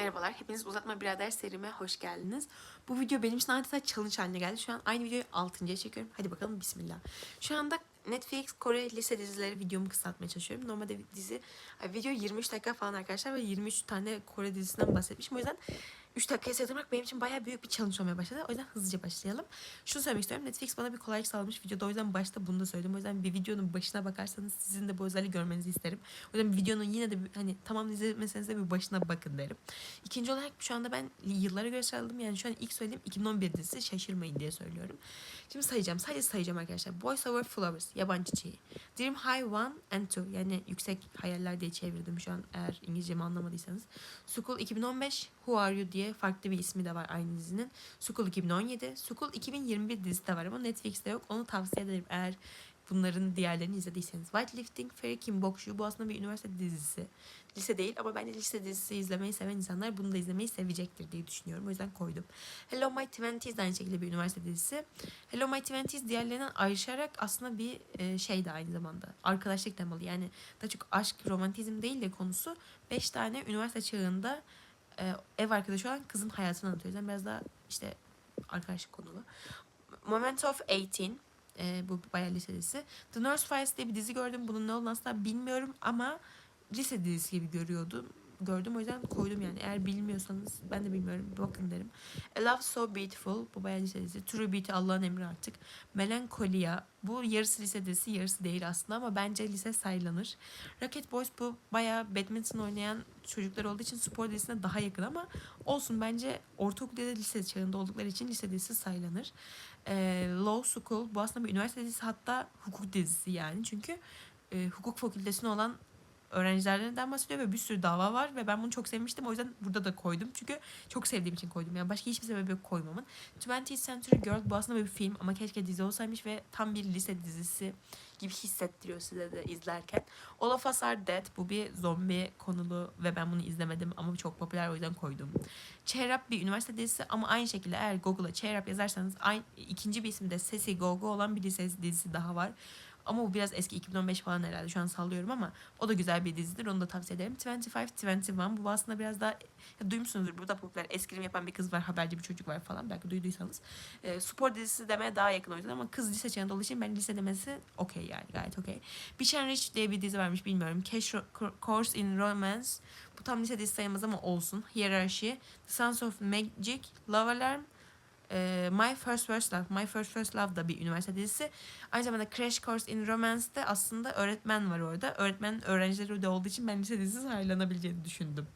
Merhabalar, hepiniz Uzatma Birader serime hoş geldiniz. Bu video benim için adeta challenge haline geldi. Şu an aynı videoyu 6.ya çekiyorum. Hadi bakalım bismillah. Şu anda Netflix Kore lise dizileri videomu kısaltmaya çalışıyorum. Normalde dizi, video 23 dakika falan arkadaşlar ve 23 tane Kore dizisinden bahsetmişim. O yüzden 3 dakikaya sığdırmak benim için bayağı büyük bir challenge olmaya başladı. O yüzden hızlıca başlayalım. Şunu söylemek istiyorum. Netflix bana bir kolaylık sağlamış videoda. O yüzden başta bunu da söyledim. O yüzden bir videonun başına bakarsanız sizin de bu özelliği görmenizi isterim. O yüzden videonun yine de bir- hani tamam izlemeseniz de bir başına bakın derim. İkinci olarak şu anda ben yıllara göre sıraladım. Yani şu an ilk söylediğim 2011 dizisi şaşırmayın diye söylüyorum. Şimdi sayacağım. Sadece sayacağım arkadaşlar. Boys Over Flowers yabancı çiğ. Dream High One and Two yani yüksek hayaller diye çevirdim şu an eğer İngilizcemi anlamadıysanız. School 2015 Who Are You diye farklı bir ismi de var aynı dizinin. School 2017, School 2021 dizisi de var ama Netflix'te yok. Onu tavsiye ederim eğer bunların diğerlerini izlediyseniz. Weightlifting Fairy Kim Bokshu bu aslında bir üniversite dizisi. Lise değil ama bence lise dizisi izlemeyi seven insanlar bunu da izlemeyi sevecektir diye düşünüyorum. O yüzden koydum. Hello My Twenties de aynı şekilde bir üniversite dizisi. Hello My Twenties diğerlerinden ayrışarak aslında bir e, şey de aynı zamanda. Arkadaşlık temalı. Yani daha çok aşk, romantizm değil de konusu. Beş tane üniversite çağında e, ev arkadaşı olan kızın hayatını anlatıyor. Yüzden biraz daha işte arkadaşlık konulu. Moment of 18 e, bu bayağı lise dizisi. The Nurse Files diye bir dizi gördüm. Bunun ne olduğunu asla bilmiyorum ama lise dizisi gibi görüyordum. Gördüm o yüzden koydum yani. Eğer bilmiyorsanız ben de bilmiyorum. Bakın derim. A Love So Beautiful. Bu bayağı lise dizisi. True Beauty Allah'ın emri artık. Melancholia. Bu yarısı lise dizisi yarısı değil aslında ama bence lise saylanır. Rocket Boys bu bayağı badminton oynayan çocuklar olduğu için spor dizisine daha yakın ama olsun bence ortaokul ya da lise çağında oldukları için lise dizisi saylanır. Ee, Law School bu aslında bir üniversite dizisi hatta hukuk dizisi yani çünkü e, hukuk fakültesine olan öğrencilerden bahsediyor ve bir sürü dava var ve ben bunu çok sevmiştim o yüzden burada da koydum çünkü çok sevdiğim için koydum yani başka hiçbir sebebi yok koymamın. 20th Century Girl bu aslında bir film ama keşke dizi olsaymış ve tam bir lise dizisi gibi hissettiriyor size de izlerken. All of Us Are Dead bu bir zombi konulu ve ben bunu izlemedim ama çok popüler o yüzden koydum. Cheer Up bir üniversite dizisi ama aynı şekilde eğer Google'a Cheer Up yazarsanız aynı, ikinci bir ismi de Sesi Gogo olan bir lise dizisi daha var. Ama bu biraz eski 2015 falan herhalde şu an sallıyorum ama o da güzel bir dizidir onu da tavsiye ederim. 25 21 bu aslında biraz daha ya duymuşsunuzdur burada popüler eskrim yapan bir kız var haberci bir çocuk var falan belki duyduysanız. E, spor dizisi demeye daha yakın o yüzden ama kız lise çağında olduğu için ben lise demesi okey yani gayet okey. Beach and Rich diye bir dizi varmış bilmiyorum. Cash Course in Romance bu tam lise dizisi sayılmaz ama olsun. Hierarchy, The Sons of Magic, Love Alarm, e, My First First Love. My First First Love da bir üniversite dizisi. Aynı zamanda Crash Course in Romance'de aslında öğretmen var orada. Öğretmenin öğrencileri de olduğu için ben lise dizisi sayılanabileceğini düşündüm.